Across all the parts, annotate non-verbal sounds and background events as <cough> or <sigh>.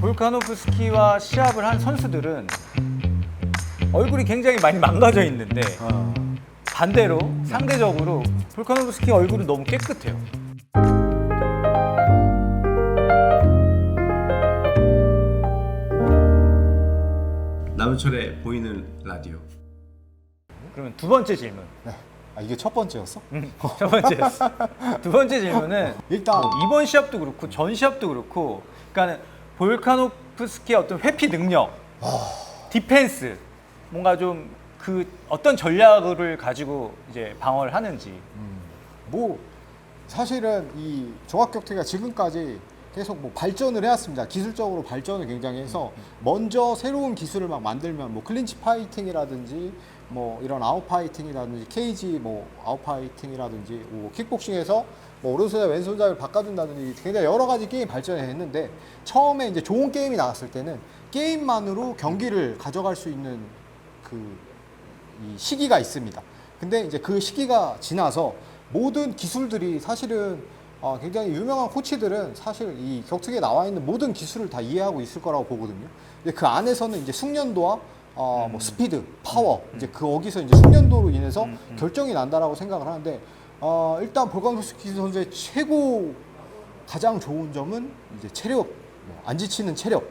볼카노프스키와 시합을 한 선수들은 얼굴이 굉장히 많이 망가져 있는데 어. 반대로 상대적으로 볼카노프스키 얼굴은 너무 깨끗해요. 남철의 보이는 라디오. 그러면 두 번째 질문. 네. 아 이게 첫 번째였어? 음, 첫 번째였어. 두 번째 질문은 일단 뭐 이번 시합도 그렇고 전 시합도 그렇고 그러니까 볼카노프스키의 어떤 회피 능력, 디펜스 뭔가 좀 그 어떤 전략을 가지고 이제 방어를 하는지. 뭐 사실은 이 종합격투기가 지금까지 계속 뭐 발전을 해왔습니다. 기술적으로 발전을 굉장히 해서 먼저 새로운 기술을 막 만들면 뭐 클린치 파이팅이라든지 뭐 이런 아웃 파이팅이라든지 케이지 뭐 아웃 파이팅이라든지 뭐 킥복싱에서 뭐 오른손에 왼손잡이를 바꿔준다든지 굉장히 여러 가지 게임 발전을 했는데 처음에 이제 좋은 게임이 나왔을 때는 게임만으로 경기를 가져갈 수 있는 그 이 시기가 있습니다. 근데 이제 그 시기가 지나서 모든 기술들이 사실은 어, 굉장히 유명한 코치들은 사실 이 격투기에 나와 있는 모든 기술을 다 이해하고 있을 거라고 보거든요. 근데 그 안에서는 이제 숙련도와 어, 뭐 스피드, 파워, 이제 그 거기서 이제 숙련도로 인해서 결정이 난다라고 생각을 하는데 어, 일단 볼강도스키 선수의 최고 가장 좋은 점은 이제 체력, 뭐안 지치는 체력.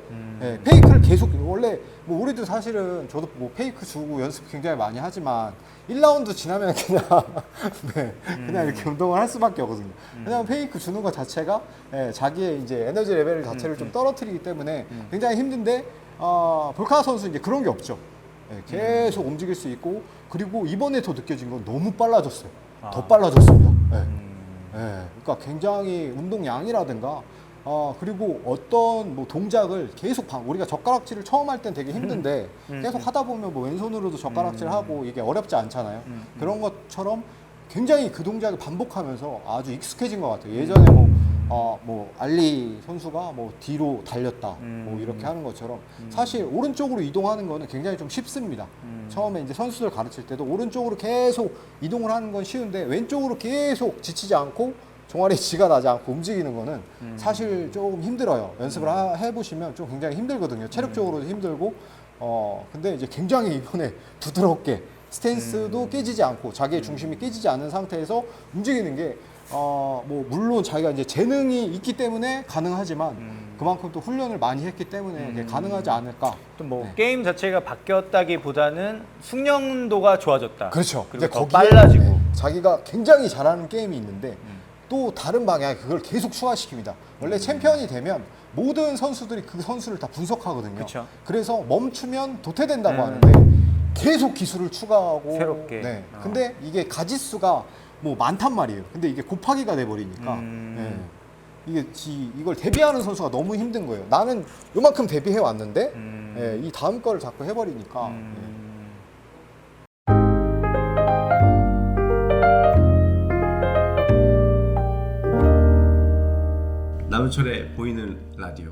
예, 페이크를 계속 원래 뭐 우리도 사실은 저도 뭐 페이크 주고 연습 굉장히 많이 하지만 1라운드 지나면 그냥 <laughs> 네, 그냥 이렇게 운동을 할 수밖에 없거든요. 왜냐하면 페이크 주는 것 자체가 예, 자기의 이제 에너지 레벨 자체를 좀 떨어뜨리기 때문에 굉장히 힘든데 어, 볼카 선수 이제 그런 게 없죠. 예, 계속 움직일 수 있고 그리고 이번에 더 느껴진 건 너무 빨라졌어요. 더 빨라졌습니다. 예. 예, 그러니까 굉장히 운동량이라든가 어, 그리고 어떤 뭐 동작을 계속 방, 우리가 젓가락질을 처음 할 땐 되게 힘든데 계속 하다 보면 뭐 왼손으로도 젓가락질 하고 이게 어렵지 않잖아요. 그런 것처럼 굉장히 그 동작을 반복하면서 아주 익숙해진 것 같아요. 예전에 뭐, 어, 뭐 알리 선수가 뭐 뒤로 달렸다. 뭐 이렇게 하는 것처럼 사실 오른쪽으로 이동하는 거는 굉장히 좀 쉽습니다. 처음에 이제 선수들 가르칠 때도 오른쪽으로 계속 이동을 하는 건 쉬운데 왼쪽으로 계속 지치지 않고 종아리 <laughs> 지가 나지 않고 움직이는 거는 사실 조금 힘들어요. 연습을 하- 해보시면 좀 굉장히 힘들거든요. 체력적으로도 힘들고, 어, 근데 이제 굉장히 이번에 <laughs> 부드럽게 스탠스도 깨지지 않고 자기의 중심이 깨지지 않은 상태에서 움직이는 게, 어, 뭐, 물론 자기가 이제 재능이 있기 때문에 가능하지만 그만큼 또 훈련을 많이 했기 때문에 이게 가능하지 않을까. 또뭐 네. 게임 자체가 바뀌었다기보다는 숙련도가 좋아졌다. 그렇죠. 그리고 더 거기에, 빨라지고. 네, 자기가 굉장히 잘하는 게임이 있는데 또 다른 방향에 그걸 계속 추가시킵니다. 원래 챔피언이 되면 모든 선수들이 그 선수를 다 분석하거든요. 그쵸. 그래서 멈추면 도태된다고 음. 하는데 계속 기술을 추가하고 새롭게. 네. 어. 근데 이게 가지수가 뭐 많단 말이에요. 근데 이게 곱하기가 돼 버리니까 음. 이게 지, 이걸 대비하는 선수가 너무 힘든 거예요. 나는 요만큼 대비해 왔는데 음. 예, 이 다음 거를 자꾸 해버리니까 예. 음. 남철의 보이는 라디오.